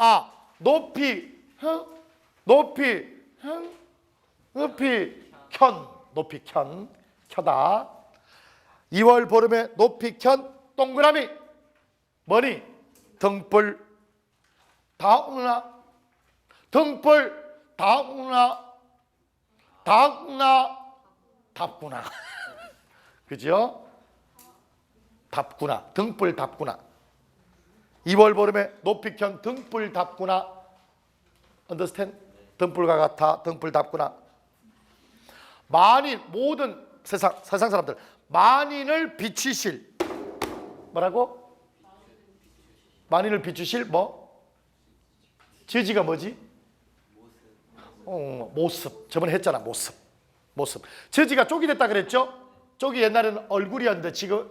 아 높이 흥 높이 흥 높이 켠 높이 켠 켜다. 2월 보름에 높이 켠 동그라미. 뭐니? 등불 다우나. 등불 다우나. 다우나. 답구나. 그죠? 답구나. 등불 답구나 2월 보름에 높이 켠 등불 답구나 understand? 등불과 같아 등불 답구나 만인 모든 세상 세상 사람들 만인을 비추실 뭐라고? 만인을 비추실 뭐? 지지가 뭐지? 어, 모습. 저번에 했잖아 모습. 모습. 저지가 쪽이 됐다 그랬죠? 쪽이 옛날에는 얼굴이었는데 지금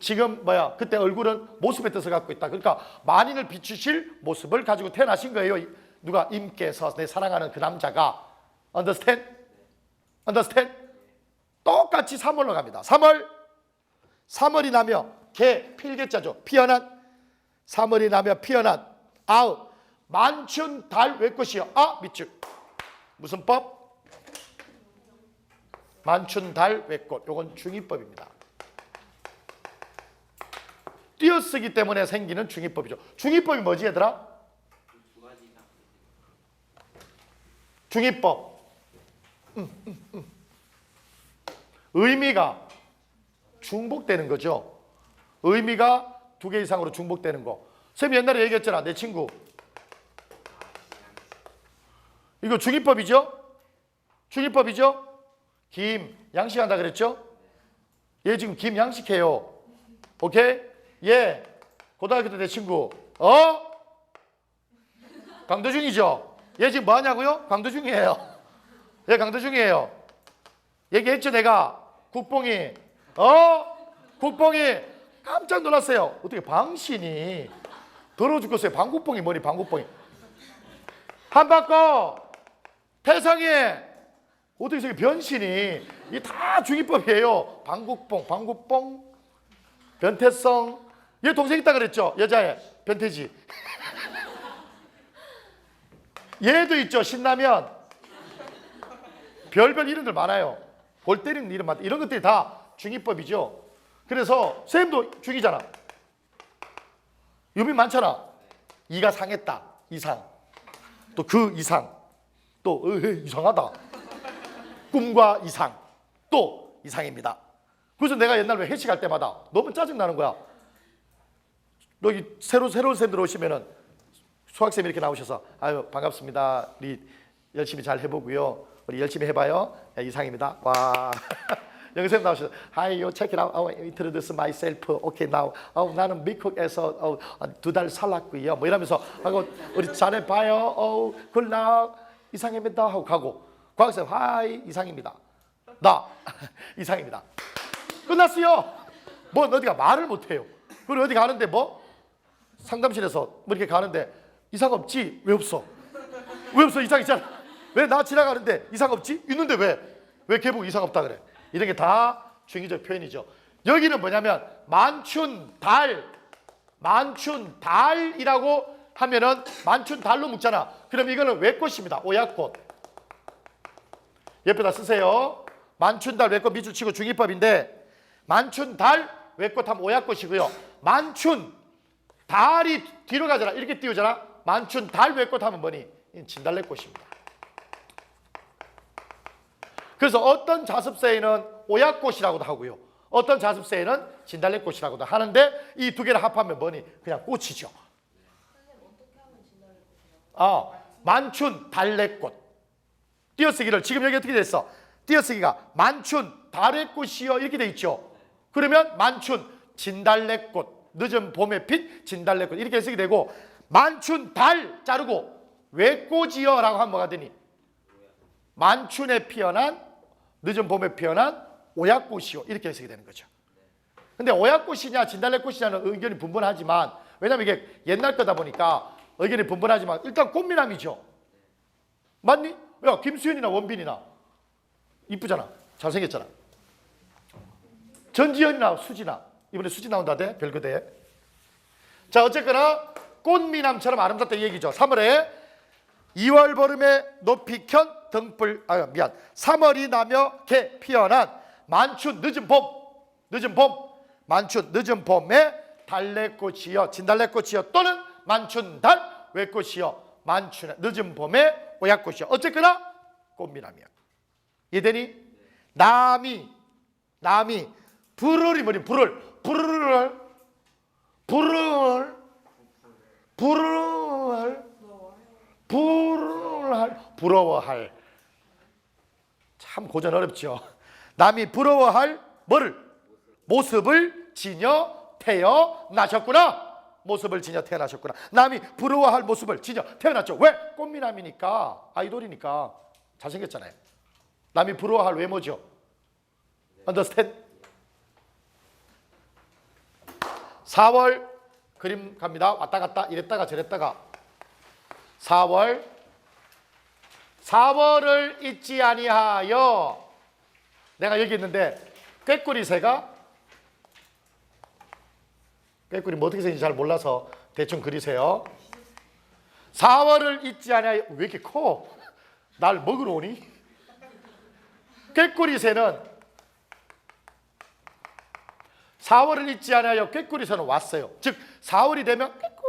지금 뭐야? 그때 얼굴은 모습의 뜻을 갖고 있다. 그러니까 만인을 비추실 모습을 가지고 태어나신 거예요. 누가 임께서 내 사랑하는 그 남자가 understand? understand? 똑같이 3월로 갑니다. 3월 3월이 나며 개 필개자죠. 피어난 3월이 나며 피어난 아우 만춘 달 외꽃이요. 아 밑줄 무슨 법? 만춘 달 외꽃. 요건 중의법입니다. 띄어쓰기 때문에 생기는 중의법이죠. 중의법이 뭐지 얘들아? 중의법. 음, 음, 음. 의미가 중복되는 거죠. 의미가 두 개 이상으로 중복되는 거. 쌤 옛날에 얘기했잖아. 내 친구. 이거 중의법이죠? 중의법이죠? 김 양식한다 그랬죠? 얘 지금 김 양식해요. 오케이? 얘 고등학교 때 내 친구. 어? 강도중이죠? 얘 지금 뭐 하냐고요? 강도중이에요. 얘 강도중이에요. 얘기했죠 내가 국뽕이 어? 국뽕이 깜짝 놀랐어요. 어떻게 방신이 더러워 죽겠어요. 방국뽕이 뭐니 방국뽕이 한바꿔 태상에 어떻게 저기 변신이 이다 중의법이에요. 방국뽕, 방국뽕, 변태성. 얘 동생 있다 그랬죠? 여자애 변태지. 얘도 있죠. 신라면. 별별 이름들 많아요. 골 때리는 이름 많다. 이런 것들이 다 중의법이죠. 그래서 쌤도 중이잖아. 유미 많잖아. 이가 상했다. 이상. 또 그 이상. 또 으, 이상하다. 꿈과 이상. 또 이상입니다. 그래서 내가 옛날 에 회식할 때마다 너무 짜증 나는 거야. 여기 새로 새로운 쌤들 오시면은 수학쌤 이렇게 나오셔서 아유 반갑습니다. 우리 열심히 잘 해보고요. 우리 열심히 해봐요. 야, 이상입니다. 와. 영쌤 나오셔서 Hi, you check it out. Oh, introduce myself. Okay, now. 어, 나는 미국에서 어, 두달 살았고요. 뭐 이러면서 하고 우리 잘해봐요. 어, good luck. 이상입니다. 하고 가고. 과학쌤 Hi, 이상입니다. 나 이상입니다. 끝났어요. 뭐 어디가 말을 못해요. 그리고 어디 가는데 뭐 상담실에서 뭐 이렇게 가는데 이상 없지? 왜 없어? 왜 없어? 이상 있잖아. 왜 나 지나가는데 이상 없지? 있는데 왜? 왜 개복 이상 없다 그래? 이런 게 다 중의적 표현이죠. 여기는 뭐냐면 만춘 달, 만춘 달이라고 하면은 만춘 달로 묶잖아. 그럼 이거는 외꽃입니다. 오약꽃. 옆에다 쓰세요. 만춘 달 외꽃 밑줄 치고 중의법인데 만춘 달 외꽃 하면 오약꽃이고요. 만춘 달이 뒤로 가잖아. 이렇게 띄우잖아. 만춘 달 외꽃 하면 뭐니? 진달래꽃입니다. 그래서 어떤 자습세에는 오약꽃이라고도 하고요. 어떤 자습세에는 진달래꽃이라고도 하는데 이 두 개를 합하면 뭐니? 그냥 꽃이죠. 아, 만춘 달래꽃. 띄어쓰기를 지금 여기 어떻게 됐어? 띄어쓰기가 만춘 달의 꽃이요 이렇게 돼 있죠. 그러면 만춘 진달래꽃 늦은 봄의 빛 진달래꽃 이렇게 쓰게 되고 만춘 달 자르고 외꽃이여라고 하면 뭐가 되니? 만춘에 피어난 늦은 봄에 피어난 오약꽃이요 이렇게 쓰게 되는 거죠. 근데 오약꽃이냐 진달래꽃이냐는 의견이 분분하지만 왜냐면 이게 옛날 거다 보니까 의견이 분분하지만 일단 꽃미남이죠. 맞니? 야 김수현이나 원빈이나 이쁘잖아. 잘생겼잖아. 전지현이나 수지나 이번에 수지 나온다대. 별거 대. 자 어쨌거나 꽃미남처럼 아름답다 이 얘기죠. 3월에 2월 보름에 높이 켠 등불 아 미안. 3월이 나며 개 피어난 만춘 늦은 봄 늦은 봄 만춘 늦은 봄에 달래꽃이여 진달래꽃이여 또는 만춘달 외꽃이여 만춘 늦은 봄에 오약꽃이여. 어쨌거나 꽃미남이야. 이되니? 남이 남이 불을이 뭐니 불을 불을 불을 불을 부러워할 부러워할 참 고전 어렵죠. 남이 부러워할 뭐를 모습을 지녀 태어나셨구나. 모습을 지녀 태어나셨구나. 남이 부러워할 모습을 지녀 태어났죠. 왜? 꽃미남이니까 아이돌이니까 잘생겼잖아요. 남이 부러워할 외모죠. 언더스탠? 4월 그림 갑니다. 왔다 갔다 이랬다가 저랬다가 4월 4월을 잊지 아니하여 내가 여기 있는데 꾀꼬리 새가 꾀꼬리 뭐 어떻게 생긴지 잘 몰라서 대충 그리세요. 4월을 잊지 아니하여 왜 이렇게 커? 날 먹으러 오니? 꾀꼬리 새는 4월을 잊지 꾀꼬리 새는 왔어요. 즉 4월이 되면 꾀꼬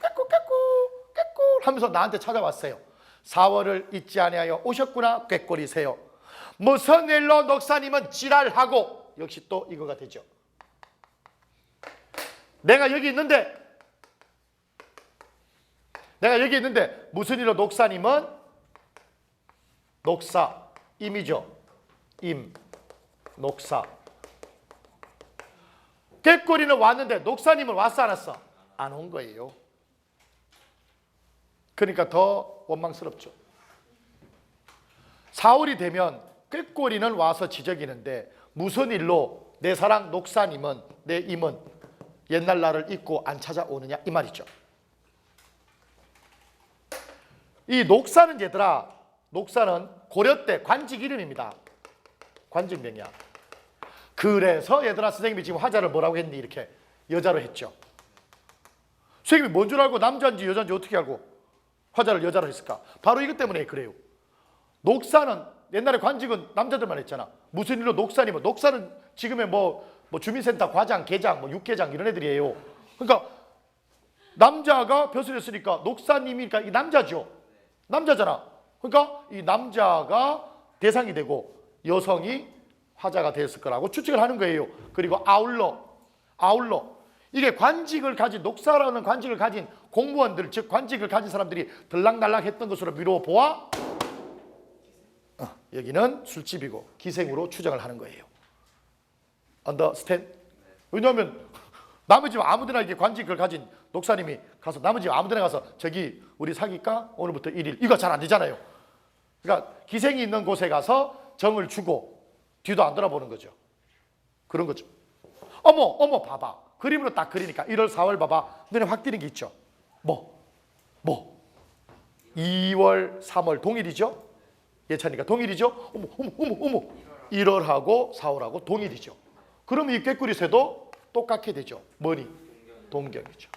꾀꼬 꾀꼬 꾀꼬 하면서 나한테 찾아왔어요. 4월을 잊지 아니하여 오셨구나 꾀꼬리세요. 무슨 일로 녹사님은 지랄하고 역시 또 이거가 되죠. 내가 여기 있는데 내가 여기 있는데 무슨 일로 녹사님은 녹사 임이죠. 임 녹사 꾀꼬리는 왔는데 녹사님은 왔어 안 왔어? 안 온 거예요. 그러니까 더 원망스럽죠. 4월이 되면 꾀꼬리는 와서 지적이는데 무슨 일로 내 사랑 녹사님은 내 임은 옛날 나를 잊고 안 찾아오느냐 이 말이죠. 이 녹사는 얘들아 녹사는 고려 때 관직 이름입니다. 관직명이야. 그래서 얘들아 선생님이 지금 화자를 뭐라고 했니 이렇게 여자로 했죠. 선생님이 뭔 줄 알고 남자인지 여자인지 어떻게 알고 화자를 여자로 했을까? 바로 이것 때문에 그래요. 녹사는 옛날에 관직은 남자들만 했잖아. 무슨 일로 녹사니면 녹사는 지금의 뭐, 뭐 주민센터 과장, 계장, 뭐 육계장 이런 애들이에요. 그러니까 남자가 벼슬 했으니까 녹사님이니까 이 남자죠. 남자잖아. 그러니까 이 남자가 대상이 되고 여성이 화자가 됐을 거라고 추측을 하는 거예요. 그리고 아울러, 아울러 이게 관직을 가진 녹사라는 관직을 가진 공무원들 즉 관직을 가진 사람들이 들락날락 했던 것으로 미뤄 보아 어, 여기는 술집이고 기생으로 추정을 하는 거예요. 언더스탠? 왜냐하면 남의 집 아무데나 이렇게 관직을 가진 녹사님이 가서 남의 집 아무데나 가서 저기 우리 사귈까 오늘부터 1일 이거 잘 안 되잖아요. 그러니까 기생이 있는 곳에 가서 정을 주고 뒤도 안 돌아보는 거죠. 그런 거죠. 어머 어머 봐봐 그림으로 딱 그리니까 1월 4월 봐봐 눈에 확 띄는 게 있죠. 뭐? 뭐? 2월 3월 동일이죠. 예찬이가 동일이죠. 어머 어머 어머 어머 1월하고 4월하고 동일이죠. 그럼 이 꾀꼬리 새도 똑같게 되죠. 뭐니? 동경이죠.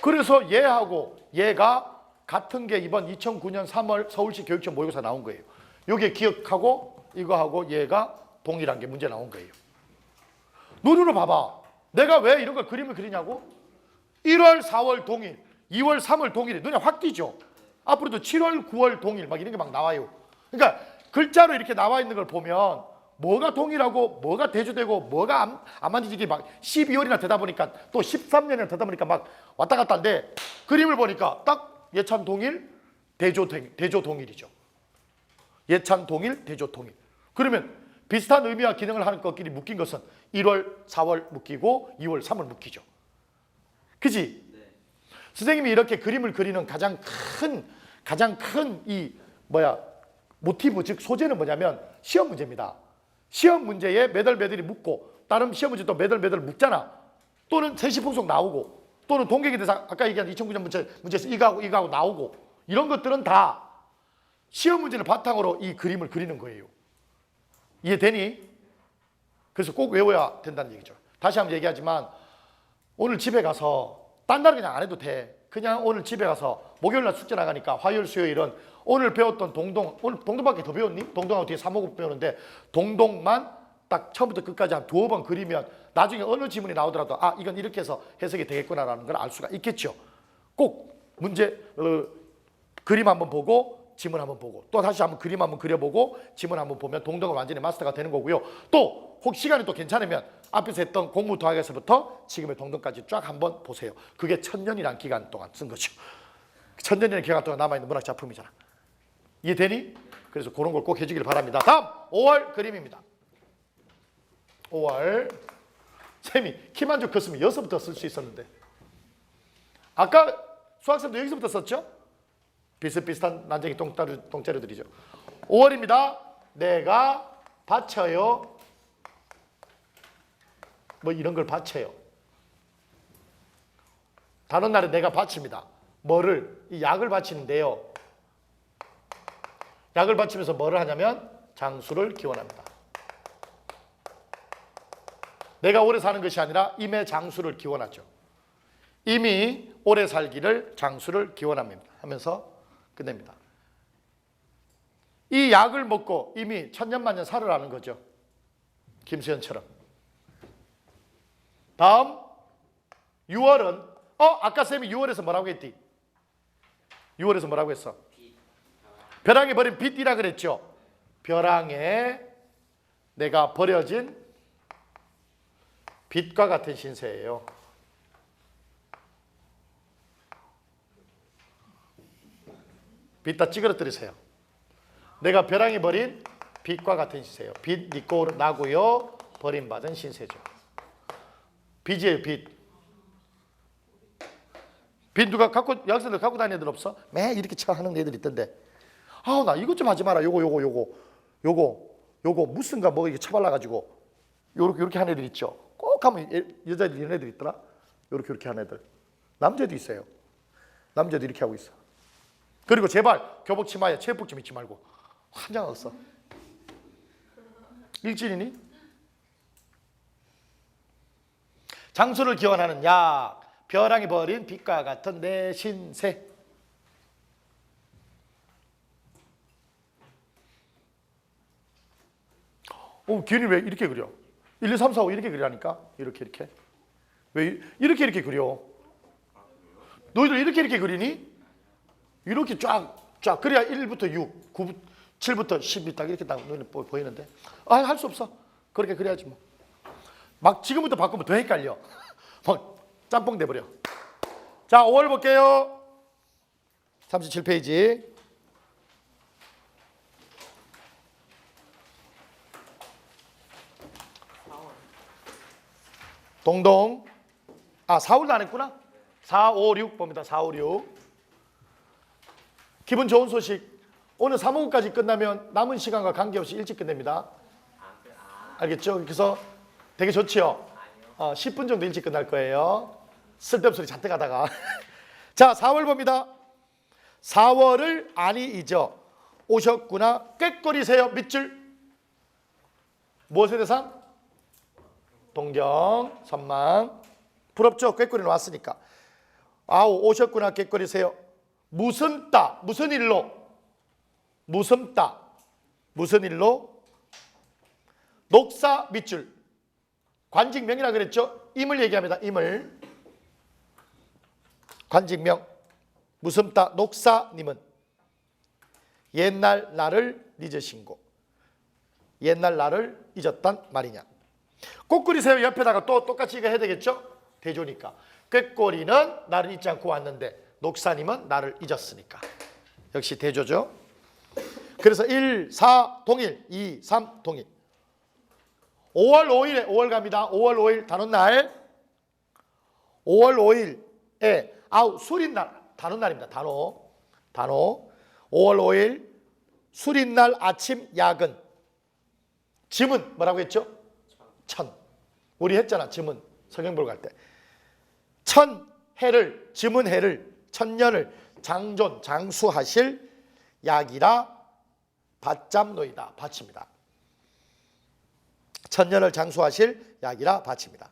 그래서 얘하고 얘가 같은 게 이번 2009년 3월 서울시 교육청 모의고사 나온 거예요. 요게 기억하고 이거하고 얘가 동일한 게 문제 나온 거예요. 눈으로 봐봐. 내가 왜 이런 걸 그림을 그리냐고? 1월, 4월 동일, 2월, 3월 동일이 눈에 확 띄죠. 앞으로도 7월, 9월 동일 막 이런 게 막 나와요. 그러니까 글자로 이렇게 나와 있는 걸 보면 뭐가 동일하고 뭐가 대조되고 뭐가 안, 안 만지지 막 12월이나 되다 보니까 또 13년이나 되다 보니까 막 왔다 갔다 한데 그림을 보니까 딱 예찬 동일, 대조, 동- 대조 동일이죠. 예찬 동일, 대조 동일. 그러면 비슷한 의미와 기능을 하는 것끼리 묶인 것은 1월, 4월 묶이고 2월, 3월 묶이죠. 그지? 선생님이 이렇게 그림을 그리는 가장 큰 가장 큰 이 뭐야 모티브 즉 소재는 뭐냐면 시험 문제입니다. 시험 문제에 매달 매달이 묶고 다른 시험 문제 또 매달 매달 묶잖아. 또는 세시 풍속 나오고 또는 동계기 대상 아까 얘기한 2009년 문제 문제에서 이거하고 이거하고 나오고 이런 것들은 다 시험 문제를 바탕으로 이 그림을 그리는 거예요. 이해되니? 그래서 꼭 외워야 된다는 얘기죠. 다시 한번 얘기하지만 오늘 집에 가서 딴날 그냥 안 해도 돼. 그냥 오늘 집에 가서 목요일 날 숙제 나가니까 화요일 수요일은 오늘 배웠던 동동 오늘 동동밖에 더 배웠니? 동동하고 뒤에 사목을 배우는데 동동만 딱 처음부터 끝까지 한 두어 번 그리면 나중에 어느 지문이 나오더라도 아 이건 이렇게 해서 해석이 되겠구나라는 걸 알 수가 있겠죠. 꼭 문제 어, 그림 한번 보고 지문 한번 보고 또 다시 한번 그림 한번 그려보고 지문 한번 보면 동동은 완전히 마스터가 되는 거고요. 또 혹 시간이 또 괜찮으면 앞에서 했던 공무 도학에서부터 지금의 동동까지 쫙 한번 보세요. 그게 천년이란 기간 동안 쓴 거죠. 천년이라는 기간 동안 남아있는 문학 작품이잖아. 이해되니? 그래서 그런 걸 꼭 해주길 바랍니다. 다음 5월 그림입니다. 5월 쌤이 키만 좀 컸으면 여기서부터 쓸 수 있었는데 아까 수학쌤도 여기서부터 썼죠? 비슷비슷한 난쟁이 똥자루, 똥자루들이죠. 5월입니다. 내가 바쳐요. 뭐 이런 걸 바쳐요. 다른 날에 내가 바칩니다. 뭐를? 이 약을 바치는데요. 약을 바치면서 뭐를 하냐면 장수를 기원합니다. 내가 오래 사는 것이 아니라 임의 장수를 기원하죠. 이미 오래 살기를 장수를 기원합니다. 하면서 끝냅니다. 이 약을 먹고 이미 천년만년 살으라는 거죠. 김수현처럼. 다음 6월은 어 아까 쌤이 6월에서 뭐라고 했디? 6월에서 뭐라고 했어? 벼랑에 버린 빛이라 그랬죠. 벼랑에 내가 버려진 빛과 같은 신세예요. 빛다 찌그러뜨리세요. 내가 벼랑에 버린 빛과 같은 신세요. 빛 믿고 나고요. 버림받은 신세죠. 빛이에요, 빛. 빛 누가 갖고 여학생들 갖고 다니는 애들 없어? 매 이렇게 쳐 하는 애들 있던데. 아우 나 이것 좀 하지 마라. 요거 요거 요거 요거 요거 무슨가 뭐 이렇게 쳐발라 가지고 요렇게 요렇게 하는 애들 있죠. 꼭 하면 애- 여자들 이런 애들 있더라. 요렇게 요렇게 하는 애들. 남자도 있어요. 남자도 이렇게 하고 있어. 그리고 제발 교복 치마에 체육복 좀 입지 말고 환장 없어. 일진이니? 장수를 기원하는 약, 벼랑이 버린 빛과 같은 내 신세. 어, 기현이 왜 이렇게 그려? 1, 2, 3, 4, 5 이렇게 그리라니까? 이렇게 이렇게. 왜 이- 이렇게 이렇게 그려? 너희들 이렇게 이렇게 그리니? 이렇게 쫙, 쫙. 그래야 1부터 6, 9, 7부터 10이 딱 이렇게 딱 눈에 보- 보이는데. 아, 할 수 없어. 그렇게 그래야지 뭐. 막 지금부터 바꾸면 더 헷갈려. 막 짬뽕 돼버려. 자, 5월 볼게요. 37페이지. 동동. 아, 4월도 안 했구나. 4, 5, 6 봅니다. 4, 5, 6. 기분 좋은 소식. 오늘 3호까지 끝나면 남은 시간과 관계없이 일찍 끝냅니다. 알겠죠? 그래서 되게 좋지요? 어, 10분 정도 일찍 끝날 거예요. 쓸데없는 소리 잔뜩 하다가. 자, 4월 봅니다. 4월을 아니 잊어 오셨구나. 꾀꼬리세요. 밑줄. 무엇의 대상? 동경, 선망. 부럽죠? 꾀꼬리는 왔으니까. 아우, 오셨구나. 꾀꼬리세요. 무슨 따? 무슨 일로? 무슨 따? 무슨 일로? 녹사 밑줄. 관직명이라 그랬죠? 임을 얘기합니다. 임을. 관직명. 무슨 따? 녹사님은 옛날 나를 잊으신 고 옛날 나를 잊었단 말이냐. 꽃그리세요 옆에다가 또 똑같이 해야 되겠죠? 대조니까. 꾀꼬리는 나를 잊지 않고 왔는데 녹사님은 나를 잊었으니까. 역시 대조죠. 그래서 1, 4 동일, 2, 3 동일. 5월 5일에 5월 갑니다. 5월 5일 단원 날. 5월 5일에 아우 술인 날 단원 날입니다. 단호. 단호. 5월 5일 술인 날 아침 야근. 짐은 뭐라고 했죠? 천. 우리 했잖아. 짐은 성경볼 갈 때. 천 해를 짐은 해를 천년을 장존 장수하실 약이라 받잡노이다. 바칩니다. 천년을 장수하실 약이라 바칩니다.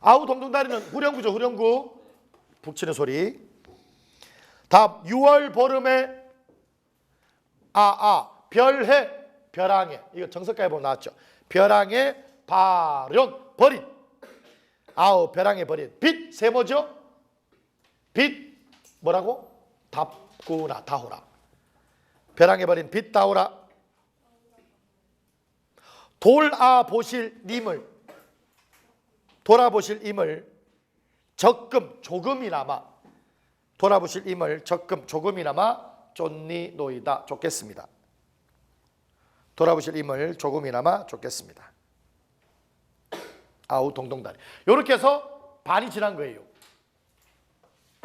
아우 동동다리는 후렴구죠 후렴구 북치는 소리 답 6월 보름에 아아 별해 벼랑에 이거 정석가에 보면 나왔죠 벼랑에 발연 버린 아우 벼랑에 버린 빛 세모죠 빛 뭐라고 답구나 다호라 벼랑에 버린 빛 다호라 돌아 보실 님을 돌아보실 임을 적금 조금이나마 돌아보실 임을 적금 조금이나마 쫓니 노이다 쫓겠습니다. 돌아보실 임을 조금이나마 쫓겠습니다. 아우 동동다리. 이렇게 해서 반이 지난 거예요.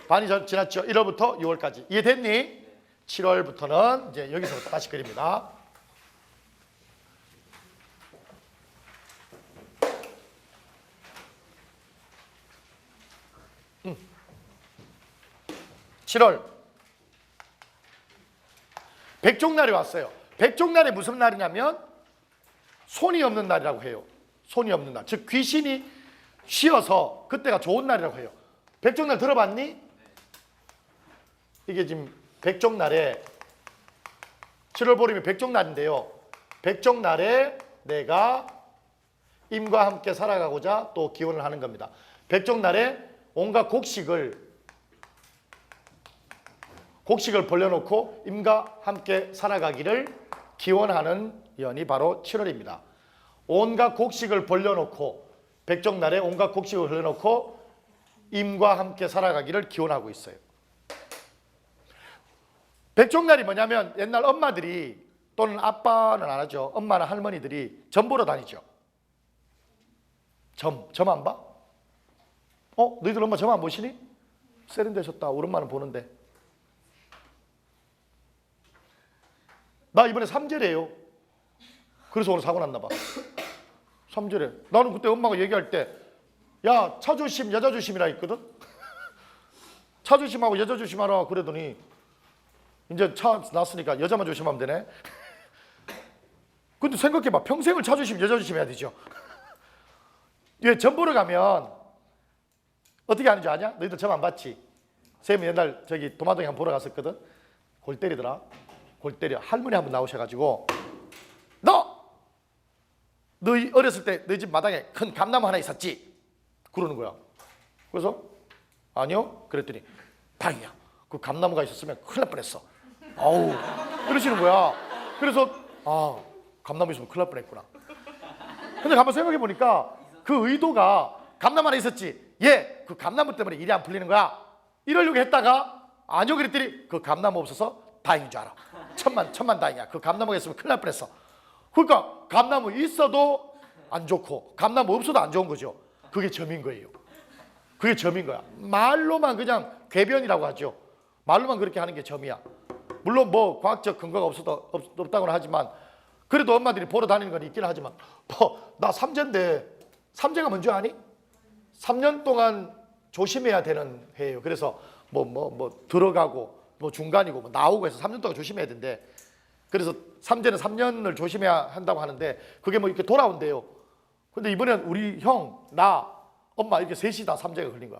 반이 전- 지났죠. 1월부터 6월까지. 이해됐니? 7월부터는 이제 여기서부터 다시 그립니다. 음. 7월 백종날이 왔어요. 백종날이 무슨 날이냐면 손이 없는 날이라고 해요. 손이 없는 날. 즉 귀신이 쉬어서 그때가 좋은 날이라고 해요. 백종날 들어봤니? 이게 지금 백종날에 7월 보름이 백종날인데요. 백종날에 내가 임과 함께 살아가고자 또 기원을 하는 겁니다. 백종날에 온갖 곡식을 곡식을 벌려놓고 임과 함께 살아가기를 기원하는 연이 바로 7월입니다. 온갖 곡식을 벌려놓고 백종날에 온갖 곡식을 벌려놓고 임과 함께 살아가기를 기원하고 있어요. 백종날이 뭐냐면 옛날 엄마들이 또는 아빠는 안 하죠. 엄마나 할머니들이 점 보러 다니죠. 점, 점 안 봐? 어? 너희들 엄마 점 안 보시니? 세련되셨다. 우리 엄마는 보는데. 나 이번에 삼재래요. 그래서 오늘 사고 났나 봐. 삼재래. 나는 그때 엄마가 얘기할 때, 야, 차 조심, 여자 조심이라 했거든? 차 조심하고 여자 조심하라 그러더니, 이제 차 났으니까 여자만 조심하면 되네. 근데 생각해봐. 평생을 차 조심, 여자 조심해야 되죠. 왜 전보러 가면 어떻게 하는 줄 아냐? 너희들 점 안 봤지? 쌤이 옛날 저기 도마동에 한 번 보러 갔었거든. 골 때리더라. 골 때려. 할머니 한 분 나오셔가지고 너! 너희 어렸을 때 너희 집 마당에 큰 감나무 하나 있었지? 그러는 거야. 그래서 아니요. 그랬더니 다행이야. 그 감나무가 있었으면 큰일 날 뻔했어. 아우 그러시는 거야. 그래서 아 감나무 있으면 큰일 날 뻔했구나. 근데 가만 생각해 보니까 그 의도가 감나무 하나 있었지. 예, 그 감나무 때문에 일이 안 풀리는 거야. 이러려고 했다가 아니요 그랬더니 그 감나무 없어서 다행인 줄 알아. 천만 천만 다행이야. 그 감나무가 있으면 큰일 날 뻔했어. 그러니까 감나무 있어도 안 좋고 감나무 없어도 안 좋은 거죠. 그게 점인 거예요. 그게 점인 거야. 말로만 그냥 궤변이라고 하죠. 말로만 그렇게 하는 게 점이야. 물론 뭐 과학적 근거가 없어도 없, 없다고는 하지만 그래도 엄마들이 보러 다니는 건 있긴 하지만 뭐 나 삼재인데 삼재가 뭔지 아니? 3년 동안 조심해야 되는 해예요. 그래서 뭐뭐 뭐 들어가고 뭐 중간이고 뭐 나오고 해서 3년 동안 조심해야 된대. 그래서 삼재는 3년을 조심해야 한다고 하는데 그게 뭐 이렇게 돌아온대요. 근데 이번엔 우리 형, 나, 엄마 이렇게 셋이 다 삼재가 걸린 거야.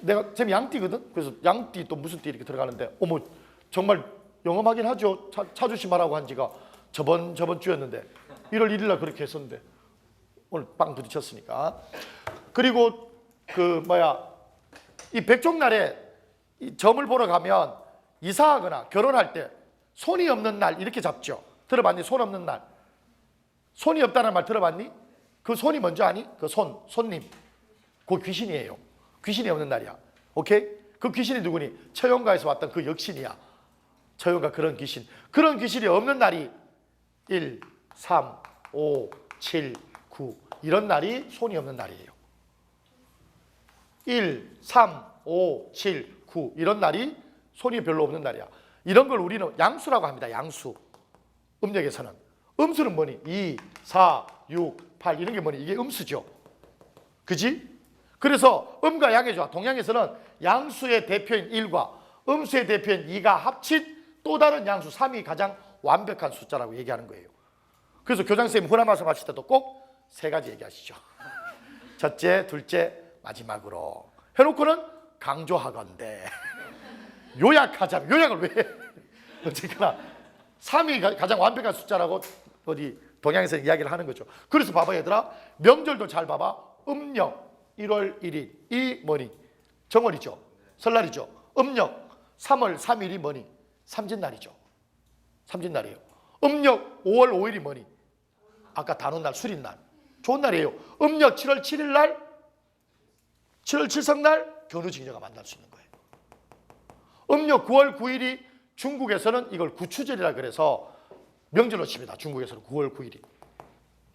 내가 쌤 양띠거든. 그래서 양띠 또 무슨 띠 이렇게 들어가는데 어머 정말 영험하긴 하죠. 차, 차 조심하라고 한 지가 저번 저번 주였는데 1월 1일 날 그렇게 했었는데 오늘 빵 부딪혔으니까. 그리고 그 뭐야 이 백종날에 이 점을 보러 가면 이사하거나 결혼할 때 손이 없는 날 이렇게 잡죠. 들어봤니? 손 없는 날. 손이 없다는 말 들어봤니? 그 손이 뭔지 아니? 그 손, 손님. 그 귀신이에요. 귀신이 없는 날이야. 오케이? 그 귀신이 누구니? 처용가에서 왔던 그 역신이야. 처용가 그런 귀신. 그런 귀신이 없는 날이 1, 3, 5, 7, 9 이런 날이 손이 없는 날이에요. 1, 3, 5, 7, 9 이런 날이 손이 별로 없는 날이야. 이런 걸 우리는 양수라고 합니다. 양수. 음력에서는. 음수는 뭐니? 2, 4, 6, 8 이런 게 뭐니? 이게 음수죠. 그지? 그래서 음과 양의 조화. 동양에서는 양수의 대표인 1과 음수의 대표인 2가 합친 또 다른 양수 3이 가장 완벽한 숫자라고 얘기하는 거예요. 그래서 교장선생님 훈화 말씀 하실 때도 꼭 세 가지 얘기하시죠. 첫째, 둘째, 마지막으로 해놓고는 강조하건대 요약하자면 요약을 왜 해? 어쨌거나 3이 가장 완벽한 숫자라고 어디 동양에서 이야기를 하는 거죠. 그래서 봐봐 얘들아 명절도 잘 봐봐 음력 1월 1일 이 뭐니 정월이죠. 설날이죠. 음력 3월 3일이 뭐니 삼진날이죠. 삼진날이에요. 음력 5월 5일이 뭐니 아까 단오날 술인날 좋은 날이에요. 음력 7월 7일 날 7월 7성날 견우징녀가 만날 수 있는 거예요. 음력 9월 9일이 중국에서는 이걸 구추절이라 그래서 명절로 칩니다. 중국에서는 9월 9일이.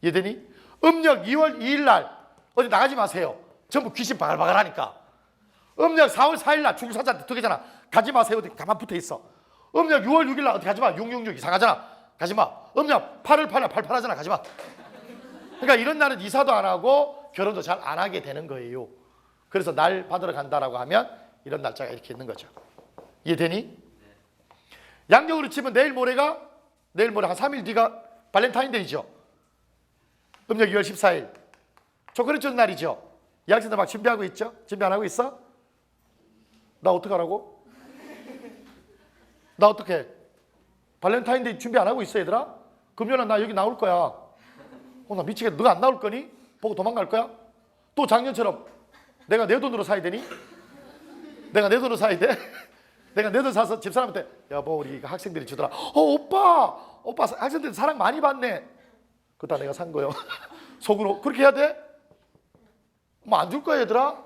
이해되니? 음력 2월 2일 날 어디 나가지 마세요. 전부 귀신 바글바글 하니까. 음력 4월 4일 날 중국 사자한테 두 개잖아. 가지 마세요. 어디 가만 붙어 있어. 음력 6월 6일 날 어디 가지 마. 666 이상하잖아. 가지 마. 음력 8월 8일 88 하잖아. 가지 마. 그러니까 이런 날은 이사도 안 하고 결혼도 잘 안 하게 되는 거예요. 그래서 날 받으러 간다라고 하면 이런 날짜가 이렇게 있는 거죠. 이해되니? 양력으로 치면 내일 모레가 내일 모레 한 3일 뒤가 발렌타인데이죠. 음력 2월 14일. 초콜릿 주는 날이죠. 이 학생들 막 준비하고 있죠? 준비 안 하고 있어? 나 어떡하라고? 나 어떡해? 발렌타인데이 준비 안 하고 있어 얘들아? 금요일에 나 여기 나올 거야. 어, 나 미치겠다. 너가 안 나올 거니? 보고 도망갈 거야? 또 작년처럼 내가 내 돈으로 사야 되니? 내가 내 돈으로 사야 돼? 내가 내 돈 사서 집사람한테 여보 우리 학생들이 주더라. 어 오빠 오빠 사- 학생들 사랑 많이 받네. 그다 내가 산 거요. 속으로 그렇게 해야 돼? 뭐 안 줄 거야 얘들아?